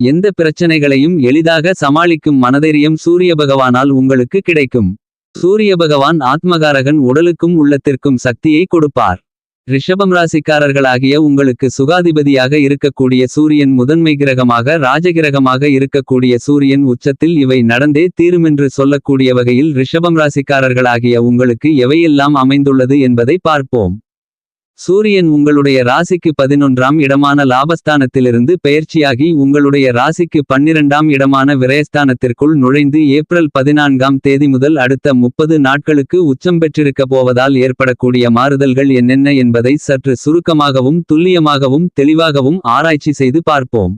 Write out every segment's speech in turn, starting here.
எந்த பிரச்சனைகளையும் எளிதாக சமாளிக்கும் மனதைரியம் சூரிய பகவானால் உங்களுக்கு கிடைக்கும். சூரிய பகவான் ஆத்மகாரகன் உடலுக்கும் உள்ளத்திற்கும் சக்தியை கொடுப்பார். ரிஷபம் ராசிக்காரர்களாகிய உங்களுக்கு சுகாதிபதியாக இருக்கக்கூடிய சூரியன் முதன்மை கிரகமாக ராஜகிரகமாக இருக்கக்கூடிய சூரியன் உச்சத்தில் இவை நடந்தே தீருமென்று சொல்லக்கூடிய வகையில் ரிஷபம் ராசிக்காரர்களாகிய உங்களுக்கு எவையெல்லாம் அமைந்துள்ளது என்பதை பார்ப்போம். சூரியன் உங்களுடைய ராசிக்கு பதினொன்றாம் இடமான லாபஸ்தானத்திலிருந்து பெயர்ச்சியாகி உங்களுடைய ராசிக்கு பன்னிரண்டாம் இடமான விரயஸ்தானத்திற்குள் நுழைந்து ஏப்ரல் பதினான்காம் தேதி முதல் அடுத்த முப்பது நாட்களுக்கு உச்சம் பெற்றிருக்க போவதால் ஏற்படக்கூடிய மாறுதல்கள் என்னென்ன என்பதை சற்று சுருக்கமாகவும் துல்லியமாகவும் தெளிவாகவும் ஆராய்ச்சி செய்து பார்ப்போம்.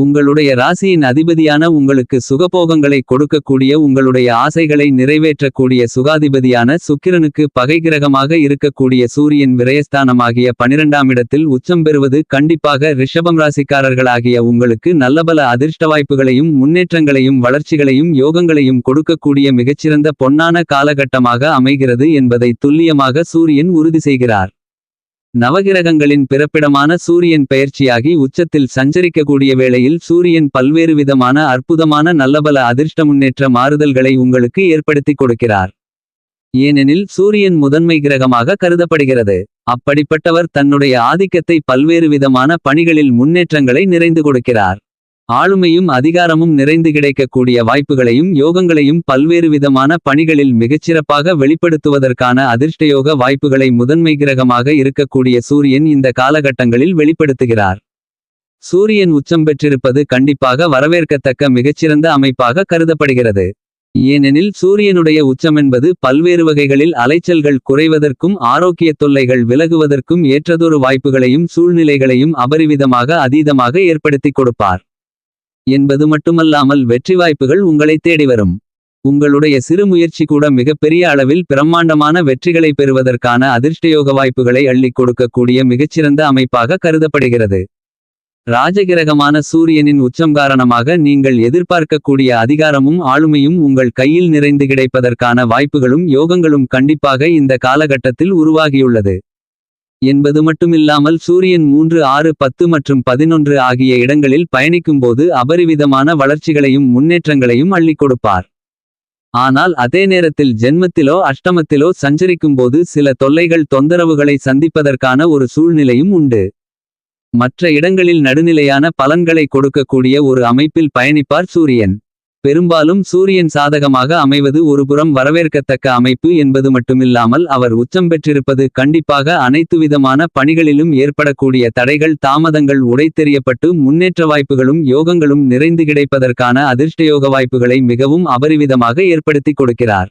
உங்களுடைய ராசியின் அதிபதியான உங்களுக்கு சுகபோகங்களை கொடுக்கக்கூடிய உங்களுடைய ஆசைகளை நிறைவேற்றக்கூடிய சுகாதிபதியான சுக்கிரனுக்கு பகை கிரகமாக இருக்கக்கூடிய சூரியன் விரயஸ்தானமாகிய பனிரெண்டாம் இடத்தில் உச்சம் பெறுவது கண்டிப்பாக ரிஷபம் ராசிக்காரர்களாகிய உங்களுக்கு நல்லபல அதிர்ஷ்ட வாய்ப்புகளையும் முன்னேற்றங்களையும் வளர்ச்சிகளையும் யோகங்களையும் கொடுக்கக்கூடிய மிகச்சிறந்த பொன்னான காலகட்டமாக அமைகிறது என்பதை துல்லியமாக சூரியன் உறுதி செய்கிறார். நவகிரகங்களின் பிறப்பிடமான சூரியன் பெயர்ச்சியாகி உச்சத்தில் சஞ்சரிக்கக்கூடிய வேளையில் சூரியன் பல்வேறு விதமான அற்புதமான நல்லபல அதிர்ஷ்ட முன்னேற்ற மாறுதல்களை உங்களுக்கு ஏற்படுத்திக் கொடுக்கிறார். ஏனெனில் சூரியன் முதன்மை கிரகமாக கருதப்படுகிறது. அப்படிப்பட்டவர் தன்னுடைய ஆதிக்கத்தை பல்வேறு விதமான பணிகளில் முன்னேற்றங்களை நிறைந்து கொடுக்கிறார். ஆளுமையும் அதிகாரமும் நிறைந்து கிடைக்கக்கூடிய வாய்ப்புகளையும் யோகங்களையும் பல்வேறு விதமான பணிகளில் மிகச்சிறப்பாக வெளிப்படுத்துவதற்கான அதிர்ஷ்டயோக வாய்ப்புகளை முதன்மை கிரகமாக இருக்கக்கூடிய சூரியன் இந்த காலகட்டங்களில் வெளிப்படுத்துகிறார். சூரியன் உச்சம் பெற்றிருப்பது கண்டிப்பாக வரவேற்கத்தக்க மிகச்சிறந்த அமைப்பாக கருதப்படுகிறது. ஏனெனில் சூரியனுடைய உச்சமென்பது பல்வேறு வகைகளில் அலைச்சல்கள் குறைவதற்கும் ஆரோக்கிய தொல்லைகள் விலகுவதற்கும் ஏற்றதொரு வாய்ப்புகளையும் சூழ்நிலைகளையும் அபரிவிதமாக அதீதமாக ஏற்படுத்திக் கொடுப்பார். என்பது மட்டுமல்லாமல் வெற்றி வாய்ப்புகள் உங்களை தேடி வரும். உங்களுடைய சிறு முயற்சி கூட மிகப்பெரிய அளவில் பிரம்மாண்டமான வெற்றிகளை பெறுவதற்கான அதிர்ஷ்டயோக வாய்ப்புகளை அள்ளிக் கொடுக்கக்கூடிய மிகச்சிறந்த அமைப்பாக கருதப்படுகிறது. ராஜகிரகமான சூரியனின் உச்சம் காரணமாக நீங்கள் எதிர்பார்க்கக்கூடிய அதிகாரமும் ஆளுமையும் உங்கள் கையில் நிறைந்து கிடைப்பதற்கான வாய்ப்புகளும் யோகங்களும் கண்டிப்பாக இந்த காலகட்டத்தில் உருவாகியுள்ளது. என்பது மட்டுமில்லாமல் சூரியன் மூன்று ஆறு பத்து மற்றும் பதினொன்று ஆகிய இடங்களில் பயணிக்கும்போது அபரிவிதமான வளர்ச்சிகளையும் முன்னேற்றங்களையும் அள்ளிக் கொடுப்பார். ஆனால் அதே நேரத்தில் ஜென்மத்திலோ அஷ்டமத்திலோ சஞ்சரிக்கும்போது சில தொல்லைகள் தொந்தரவுகளை சந்திப்பதற்கான ஒரு சூழ்நிலையும் உண்டு. மற்ற இடங்களில் நடுநிலையான பலன்களை கொடுக்கக்கூடிய ஒரு அமைப்பில் பயணிப்பார் சூரியன். பெரும்பாலும் சூரியன் சாதகமாக அமைவது ஒருபுறம் வரவேற்கத்தக்க அமைப்பு என்பது மட்டுமில்லாமல் அவர் உச்சம் பெற்றிருப்பது கண்டிப்பாக அனைத்து விதமான பணிகளிலும் ஏற்படக்கூடிய தடைகள் தாமதங்கள் உடைத்தெறியப்பட்டு முன்னேற்ற வாய்ப்புகளும் யோகங்களும் நிறைந்து கிடைப்பதற்கான அதிர்ஷ்டயோக வாய்ப்புகளை மிகவும் அபரிவிதமாக ஏற்படுத்திக் கொடுக்கிறார்.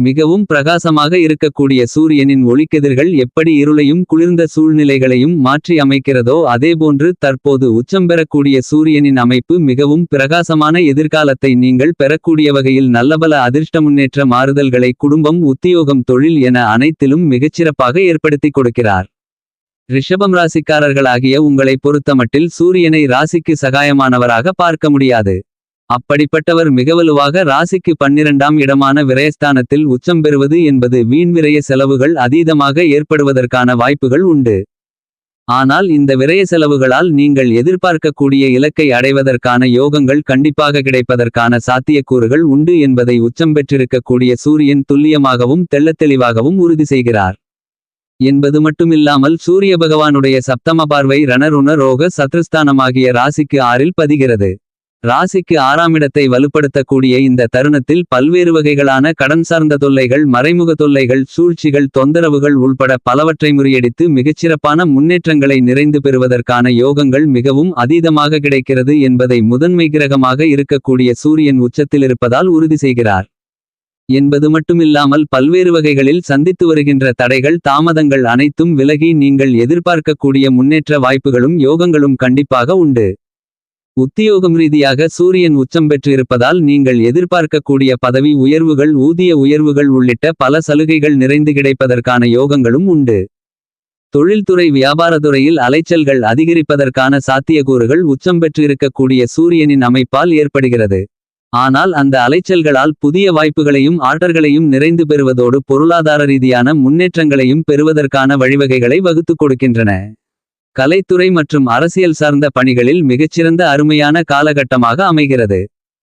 மிகவும் பிரகாசமாக இருக்கக்கூடிய சூரியனின் ஒளிக்கதிர்கள் எப்படி இருளையும் குளிர்ந்த சூழ்நிலைகளையும் மாற்றி அமைக்கிறதோ அதேபோன்று தற்போது உச்சம் பெறக்கூடிய சூரியனின் அமைப்பு மிகவும் பிரகாசமான எதிர்காலத்தை நீங்கள் பெறக்கூடிய வகையில் நல்லபல அதிர்ஷ்ட முன்னேற்ற மாறுதல்களை குடும்பம் உத்தியோகம் தொழில் என அனைத்திலும் மிகச்சிறப்பாக ஏற்படுத்திக் கொடுக்கிறார். ரிஷபம் ராசிக்காரர்களாகிய உங்களை பொறுத்தமட்டில் சூரியனை ராசிக்கு சகாயமானவராக பார்க்க முடியாது. அப்படிப்பட்டவர் மிகவலுவாக ராசிக்கு பன்னிரண்டாம் இடமான விரயஸ்தானத்தில் உச்சம் பெறுவது என்பது வீண்விரய செலவுகள் அதீதமாக ஏற்படுவதற்கான வாய்ப்புகள் உண்டு. ஆனால் இந்த விரய செலவுகளால் நீங்கள் எதிர்பார்க்கக்கூடிய இலக்கை அடைவதற்கான யோகங்கள் கண்டிப்பாக கிடைப்பதற்கான சாத்தியக்கூறுகள் உண்டு என்பதை உச்சம் பெற்றிருக்கக்கூடிய சூரியன் துல்லியமாகவும் தெள்ளத்தெளிவாகவும் உறுதி செய்கிறார். என்பது மட்டுமில்லாமல் சூரிய பகவானுடைய சப்தம பார்வை ரணருண ரோக சத்ருஸ்தானமாகிய ராசிக்கு ஆறில் பதிகிறது. ராசிக்கு ஆறாமிடத்தை வலுப்படுத்தக்கூடிய இந்த தருணத்தில் பல்வேறு வகைகளான கடன் சார்ந்த தொல்லைகள் மறைமுக தொல்லைகள் சூழ்ச்சிகள் தொந்தரவுகள் உள்பட பலவற்றை முறியடித்து மிகச்சிறப்பான முன்னேற்றங்களை நிறைந்து பெறுவதற்கான யோகங்கள் மிகவும் அதீதமாக கிடைக்கிறது என்பதை முதன்மை கிரகமாக இருக்கக்கூடிய சூரியன் உச்சத்தில் இருப்பதால் உறுதி செய்கிறார். என்பது மட்டுமில்லாமல் பல்வேறு வகைகளில் சந்தித்து வருகின்ற தடைகள் தாமதங்கள் அனைத்தும் விலகி நீங்கள் எதிர்பார்க்கக்கூடிய முன்னேற்ற வாய்ப்புகளும் யோகங்களும் கண்டிப்பாக உண்டு. உத்தியோகம் ரீதியாக சூரியன் உச்சம் பெற்றிருப்பதால் நீங்கள் எதிர்பார்க்கக்கூடிய பதவி உயர்வுகள் ஊதிய உயர்வுகள் உள்ளிட்ட பல சலுகைகள் நிறைந்து கிடைப்பதற்கான யோகங்களும் உண்டு. தொழில்துறை வியாபாரத்துறையில் அலைச்சல்கள் அதிகரிப்பதற்கான சாத்தியக்கூறுகள் உச்சம் பெற்றிருக்கக்கூடிய சூரியனின் அமைப்பால் ஏற்படுகிறது. ஆனால் அந்த அலைச்சல்களால் புதிய வாய்ப்புகளையும் ஆர்டர்களையும் நிறைந்து பெறுவதோடு பொருளாதார ரீதியான முன்னேற்றங்களையும் பெறுவதற்கான வழிவகைகளை வகுத்துக் கொடுக்கின்றன. கலைத்துறை மற்றும் அரசியல் சார்ந்த பணிகளில் மிகச்சிறந்த அருமையான காலகட்டமாக அமைகிறது.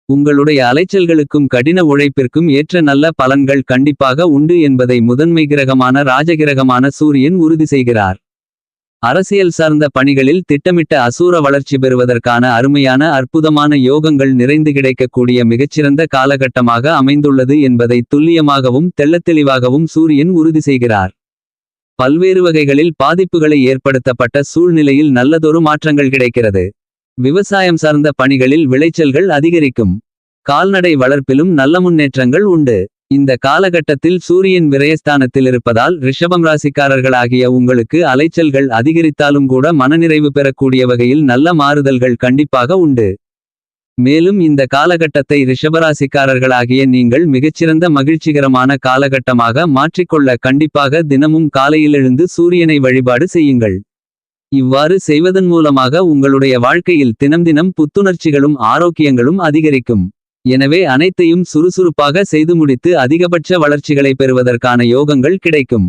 உங்களுடைய அலைச்சல்களுக்கும் கடின உழைப்பிற்கும் ஏற்ற நல்ல பலன்கள் கண்டிப்பாக உண்டு என்பதை முதன்மை கிரகமான ராஜகிரகமான சூரியன் உறுதி செய்கிறார். அரசியல் சார்ந்த பணிகளில் திட்டமிட்ட அசூர வளர்ச்சி பெறுவதற்கான அருமையான அற்புதமான யோகங்கள் நிறைந்து கிடைக்கக்கூடிய மிகச்சிறந்த காலகட்டமாக அமைந்துள்ளது என்பதை துல்லியமாகவும் தெள்ளத்தெளிவாகவும் சூரியன் உறுதி செய்கிறார். பல்வேறு வகைகளில் பாதிப்புகளை ஏற்படுத்தப்பட்ட சூழ்நிலையில் நல்லதொரு மாற்றங்கள் கிடைக்கிறது. விவசாயம் சார்ந்த பணிகளில் விளைச்சல்கள் அதிகரிக்கும். கால்நடை வளர்ப்பிலும் நல்ல முன்னேற்றங்கள் உண்டு. இந்த காலகட்டத்தில் சூரியன் விரயஸ்தானத்தில் இருப்பதால் ரிஷபம் ராசிக்காரர்களாகிய உங்களுக்கு அலைச்சல்கள் அதிகரித்தாலும் கூட மனநிறைவு பெறக்கூடிய வகையில் நல்ல மாறுதல்கள் கண்டிப்பாக உண்டு. மேலும் இந்த காலகட்டத்தை ரிஷபராசிக்காரர்களாகிய நீங்கள் மிகச்சிறந்த மகிழ்ச்சிகரமான காலகட்டமாக மாற்றிக்கொள்ள கண்டிப்பாக தினமும் காலையிலெழுந்து சூரியனை வழிபாடு செய்யுங்கள். இவ்வாறு செய்வதன் மூலமாக உங்களுடைய வாழ்க்கையில் தினம் தினம் புத்துணர்ச்சிகளும் ஆரோக்கியங்களும் அதிகரிக்கும். எனவே அனைத்தையும் சுறுசுறுப்பாக செய்து முடித்து அதிகபட்ச வளர்ச்சிகளை பெறுவதற்கான யோகங்கள் கிடைக்கும்.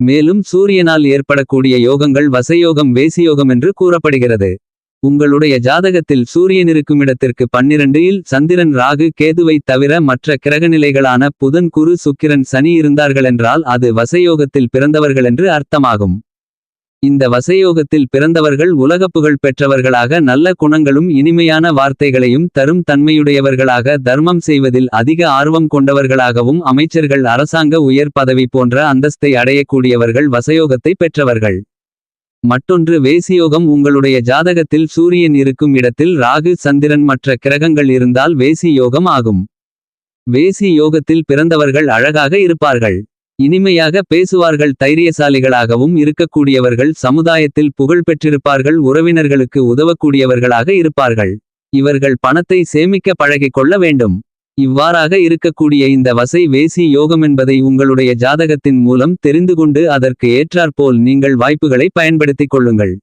மேலும் சூரியனால் ஏற்படக்கூடிய யோகங்கள் வசயோகம் வேசியோகம் என்று கூறப்படுகிறது. உங்களுடைய ஜாதகத்தில் சூரியன் இருக்கும் இடத்திற்கு பன்னிரண்டு இல் சந்திரன் ராகு கேதுவைத் தவிர மற்ற கிரகநிலைகளான புதன் குரு சுக்கிரன் சனி இருந்தார்களென்றால் அது வசயோகத்தில் பிறந்தவர்களென்று அர்த்தமாகும். இந்த வசயோகத்தில் பிறந்தவர்கள் உலகப்புகழ் பெற்றவர்களாக நல்ல குணங்களும் இனிமையான வார்த்தைகளையும் தரும் தன்மையுடையவர்களாக தர்மம் செய்வதில் அதிக ஆர்வம் கொண்டவர்களாகவும் அமைச்சர்கள் அரசாங்க உயர் பதவி போன்ற அந்தஸ்தை அடையக்கூடியவர்கள் வசயோகத்தை பெற்றவர்கள். மற்றொன்று வேசியோகம். உங்களுடைய ஜாதகத்தில் சூரியன் இருக்கும் இடத்தில் ராகு சந்திரன் மற்ற கிரகங்கள் இருந்தால் வேசி யோகம் ஆகும். வேசி யோகத்தில் பிறந்தவர்கள் அழகாக இருப்பார்கள். இனிமையாக பேசுவார்கள். தைரியசாலிகளாகவும் இருக்கக்கூடியவர்கள் சமுதாயத்தில் புகழ் பெற்றிருப்பார்கள். உறவினர்களுக்கு உதவக்கூடியவர்களாக இருப்பார்கள். இவர்கள் பணத்தை சேமிக்க பழகிக் கொள்ள வேண்டும். இவ்வாறாக இருக்கக்கூடிய இந்த வசை வேசி யோகமென்பதை உங்களுடைய ஜாதகத்தின் மூலம் தெரிந்து கொண்டு அதற்கு ஏற்றாற்போல் நீங்கள் வாய்ப்புகளை பயன்படுத்திக் கொள்ளுங்கள்.